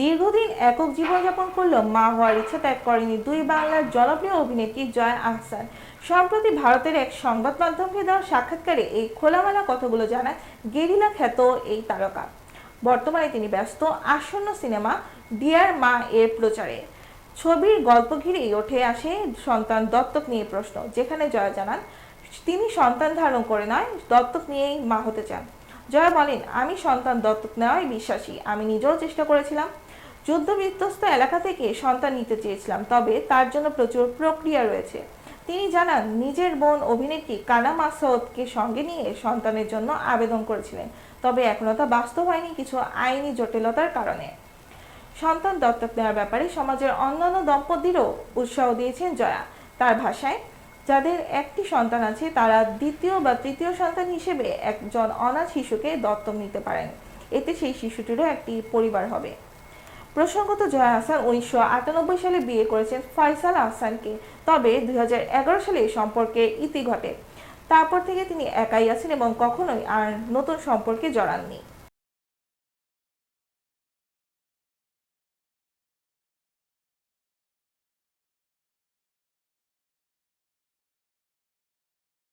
দীর্ঘদিন একক জীবনযাপন করলেও মা হওয়ার ইচ্ছা ত্যাগ করেনি দুই বাংলার জনপ্রিয় অভিনেত্রী জয়া আহসান। সম্প্রতি ভারতের এক সংবাদ মাধ্যমকে দেওয়া সাক্ষাৎকারে এই খোলামেলা কথাগুলো জানায় গেরিলা খ্যাত এই তারকা। বর্তমানে তিনি ব্যস্ত, আসন্ন সিনেমা ডিয়ার মা এর প্রচারে। ছবির গল্প ঘিরেই ওঠে আসে সন্তান দত্তক নিয়ে প্রশ্ন, যেখানে জয়া জানান, তিনি সন্তান ধারণ করে নয়, দত্তক নিয়েই মা হতে চান। জয়া বলেন আমি সন্তান দত্তক নেওয়ায় বিশ্বাসী। আমি নিজেও চেষ্টা করেছিলাম। যুদ্ধ বিধ্বস্ত এলাকা থেকে সন্তান নিতে চেয়েছিলাম, তবে তার জন্য প্রচুর প্রক্রিয়া রয়েছে। তিনি জানান, নিজের বোন অভিনেত্রী কানা মাসউদকে সঙ্গে নিয়ে সন্তানের জন্য আবেদন করেছিলেন, তবে এখনও তা বাস্তব হয়নি কিছু আইনি জটিলতার কারণে। সন্তান দত্তক নেওয়ার ব্যাপারে সমাজের অন্যান্য দম্পতিরও উৎসাহ দিয়েছেন জয়া। তার ভাষায় যাদের একটি সন্তান আছে, তারা দ্বিতীয় বা তৃতীয় সন্তান হিসেবে একজন অনাথ শিশুকে দত্তক নিতে পারেন। এতে সেই শিশুটিরও একটি পরিবার হবে। প্রসঙ্গত জয়া আহসান উনিশশো আটানব্বই সালে বিয়ে করেছেন ফয়সাল আহসানকে। তবে দুই হাজার এগারো সালে সম্পর্কে ইতি ঘটে। তারপর থেকে তিনি একাই আছেন এবং কখনোই আর নতুন সম্পর্কে জড়াননি।